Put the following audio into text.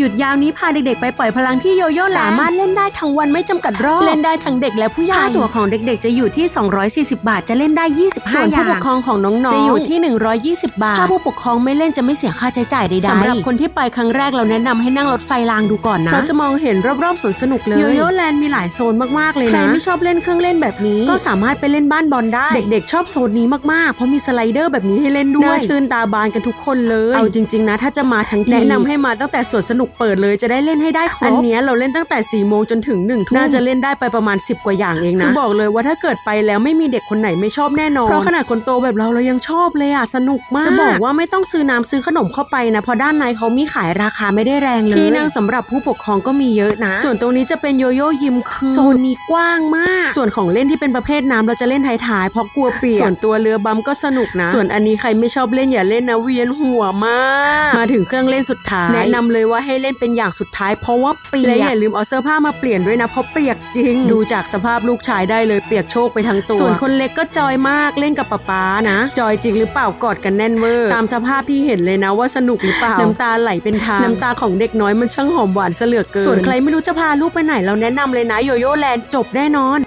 หยุดยาวนี้พาเด็กๆไปปล่อยพลังที่โยโย่แลนด์สามารถเล่นได้ทั้งวันไม่จำกัดรอบ เล่นได้ทั้งเด็กและผู้ใหญ่ ค่าค่าตั๋วของเด็กๆจะอยู่ที่ 240 บาทจะเล่นได้ 25ส่วนอผู้ย่างปกครองของน้องๆ จะอยู่ที่ 120 บาท ถ้าผู้ปกครองไม่เล่นจะไม่เสียค่าใช้จ่ายใดๆสำหรับคนที่ไปครั้งแรกเราแนะนำให้นั่งรถไฟรางดูก่อนนะเพเราราะจะมองเห็นรอบๆสวนสนุกเลยโยโย่แลนด์มีหลายโซนมากๆเลยนะ ใครไม่ชอบเล่นเครื่องเล่นแบบนี้ ก็สามารถไปเล่นบ้านบอลได้ เด็กๆ ชอบโซนนี้มากๆ เพราะมีสไลเดอร์แบบนี้ให้เล่นด้วย น่าชื่นตาบานกันทุกคนเลย เอาจริงๆนะถ้าจะมาทั้งทีแนะนำให้มาตั้งแต่สวนสนุกเปิดเลยจะได้เล่นให้ได้ครบอันเนี้ยเราเล่นตั้งแต่4ี่โมงจนถึง1นึ่ทุ่มน่าจะเล่นได้ไปประมาณ 10 กว่าอย่างเองนะคือบอกเลยว่าถ้าเกิดไปแล้วไม่มีเด็กคนไหนไม่ชอบแน่นอนเพราะขนาดคนโตแบบเราเรายังชอบเลยอะสนุกมากจะบอกว่าไม่ต้องซื้อน้ำซื้อขนมเข้าไปนะเพราะด้านในเขามีขายราคาไม่ได้แรงเลยที่นั่งสำหรับผู้ปกครองก็มีเยอะนะ ส่วนตรงนี้จะเป็นโยโย่ยิมคือโซนนี้กว้างมาก ส่วนของเล่นที่เป็นประเภทน้ำเราจะเล่นท้ายๆเพราะกลัวเปียกส่วนตัวเรือบัมก็สนุกนะ ส่วนอันนี้ใครไม่ชอบเล่นอย่าเล่นนะเวียนหัวมาก มาถึงเครื่องเล่นสุดท้ายแนะนำเลยว่าให้เล่นเป็นอย่างสุดท้ายเพราะว่าเปียกและอย่าลืมเอาเสื้อผ้ามาเปลี่ยนด้วยนะเพราะเปียกจริง ดูจากสภาพลูกชายได้เลยเปียกโชกไปทั้งตัว ส่วนคนเล็กก็จอยมากเล่นกับป๊าป๊านะ จอยจริงหรือเปล่ากอดกันแน่นเวอร์ตามสภาพที่เห็นเลยนะว่าสนุกหรือเปล่าน้ำตาไหลเป็นทางน้ำตาของเด็กน้อยมันช่างหอมหวานเสลือกเกินส่วนใครไม่รู้จะพาลูกไปไหนเราแนะนำเลยนะโยโย่แลนด์จบแน่นอน